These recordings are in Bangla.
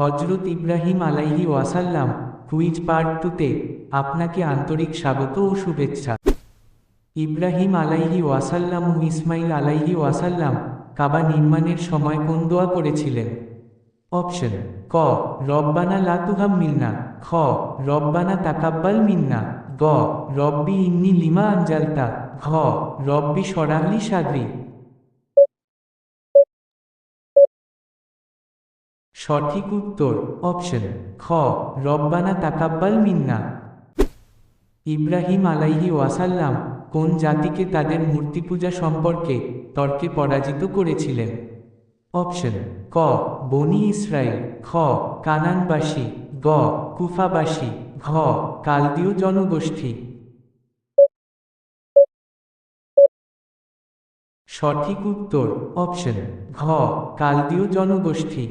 হজরত ইব্রাহিম আলাইহি ওয়াসাল্লাম কুইজ পার্ট টুতে আপনাকে আন্তরিক স্বাগত ও শুভেচ্ছা। ইব্রাহিম আলাইহি ওয়াসাল্লাম ও ইসমাইল আলাইহি ওয়াসাল্লাম কাবা নির্মাণের সময় কোন দোয়া করেছিলেন অপশন, ক, রব্বানা লাতুহাম মিন্না খ, রব্বানা তাকাব্বাল মিন্না, গ, রব্বি ইন্নি লিমা আঞ্জালতা ঘ, রব্বি সরাহলি সাদরি সঠিক উত্তর অপশন খ, রব্বানা তাকাব্বাল মিন্না। ইব্রাহিম আলাইহি ওয়াসাল্লাম কোন জাতিকে তাদের মূর্তি পূজা সম্পর্কে তর্কে পরাজিত করেছিলেন? অপশন ক, বনি ইসরায়েল খ, কানানবাসী, গ, কুফাবাসী, ঘ, কালদীয় জনগোষ্ঠী। সঠিক উত্তর অপশন ঘ, কালদীয় জনগোষ্ঠী।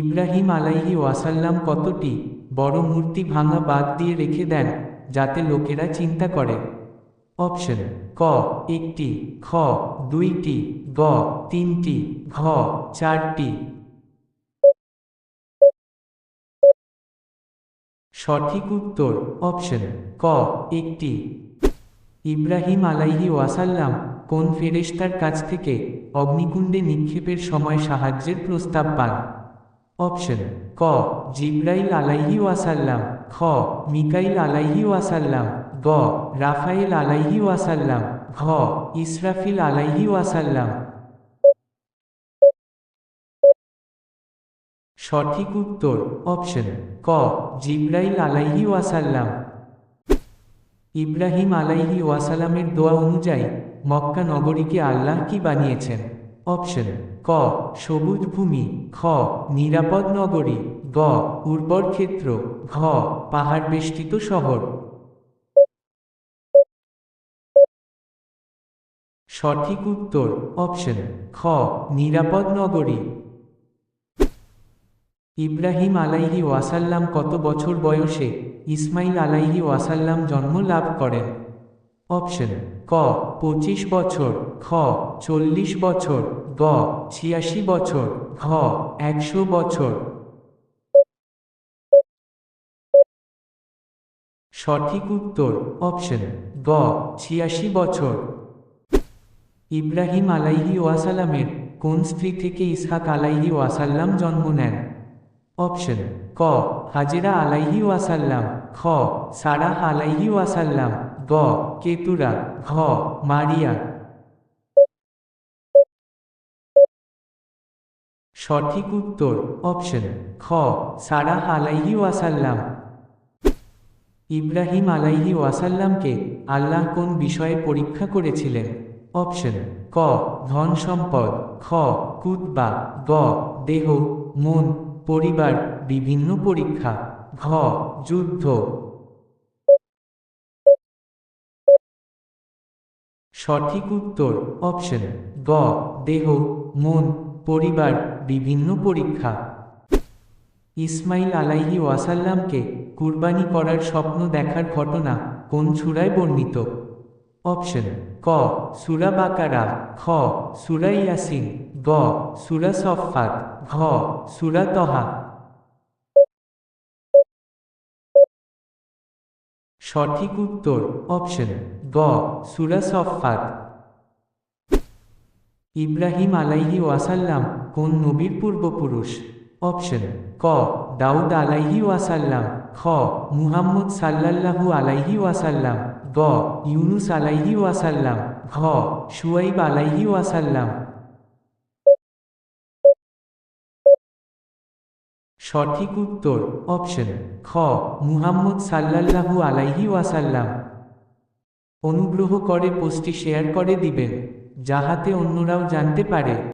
ইব্রাহিম আলাইহি ওয়াসাল্লাম কতটি বড় মূর্তি ভাঙা বাদ দিয়ে রেখে দেন, যাতে লোকেরা চিন্তা করে? অপশন, ক, একটি, খ, দুইটি, গ, তিনটি, ঘ, চারটি। সঠিক উত্তর, অপশন, ক, একটি। ইব্রাহিম আলাইহি ওয়াসাল্লাম কোন ফেরেশতার কাছ থেকে অগ্নিকুণ্ডে নিক্ষেপের সময় সাহায্যের প্রস্তাব পান? অপশন ক জিব্রাইল আলাইহি ওয়াসাল্লাম খ মিকাইল আলাইহি ওয়াসাল্লাম গ রাফাইল আলাইহি ওয়াসাল্লাম ঘ ইসরাফিল আলাইহি ওয়াসাল্লাম সঠিক উত্তর অপশন ক জিব্রাইল আলাইহি ওয়াসাল্লাম ইব্রাহিম আলাইহি ওয়াসালামের দোয়া অনুযায়ী মক্কা নগরীকে আল্লাহ কি বানিয়েছেন? অপশন, ক, সবুজ ভূমি, খ, নিরাপদ নগরী, গ, উর্বর ক্ষেত্র, ঘ, পাহাড় বেষ্টিত শহর। সঠিক উত্তর, অপশন, খ, নিরাপদ নগরী। ইব্রাহিম আলাইহি ওয়াসাল্লাম কত বছর বয়সে? ইসমাইল আলাইহি ওয়াসাল্লাম জন্ম লাভ করেন। অপশন ক, পঁচিশ বছর, খ, চল্লিশ বছর, গ, ছিয়াশি বছর, ঘ, একশো বছর। সঠিক উত্তর, অপশন গ, ছিয়াশি বছর। ইব্রাহিম আলাইহি ওয়াসাল্লামের কোন স্ত্রী থেকে ইসহাক আলাইহি ওয়াসাল্লাম জন্ম নেন? অপশন ক, হাজেরা আলাইহি ওয়াসাল্লাম, খ, সারাহ আলাইহি ওয়াসাল্লাম। গ কেতুরা ঘ, মারিয়া। সঠিক উত্তর অপশন খ, সারাহ আলাইহি ওয়াসাল্লাম। ইব্রাহিম আলাইহি ওয়াসাল্লামকে আল্লাহ কোন বিষয়ে পরীক্ষা করেছিলেন? অপশন ক, ধন সম্পদ, খ, কুতবা, গ, দেহ, মন, পরিবার, বিভিন্ন পরীক্ষা, ঘ, যুদ্ধ। সঠিক উত্তর অপশন গ, দেহ, মন, পরিবার, বিভিন্ন পরীক্ষা। ইসমাইল আলাইহি ওয়াসাল্লামকে কুরবানি করার স্বপ্ন দেখার ঘটনা কোন সুরায় বর্ণিত? অপশন ক, সুরা বাকারা, খ, সুরা ইয়াসিন, গ, সুরা সফাত ঘ, সুরা তহা। সঠিক উত্তর অপশন গ, সুরা সফাত ইব্রাহিম আলাইহি ওয়াসাল্লাম কোন নবীর পূর্বপুরুষ? অপশন, ক, দাউদ আলাইহি ওয়াসাল্লাম, খ, মুহাম্মদ সাল্লাল্লাহু আলাইহি ওয়াসাল্লাম, গ, ইউনুস আলাইহি ওয়াসাল্লাম, ঘ, শুয়াইব আলাইহি ওয়াসাল্লাম। সঠিক উত্তর, অপশন, খ, মুহাম্মদ সাল্লাল্লাহু আলাইহি ওয়াসাল্লাম। অনুগ্রহ করে পোস্টটি শেয়ার করে দিবেন যাহাতে অন্যরাও জানতে পারে।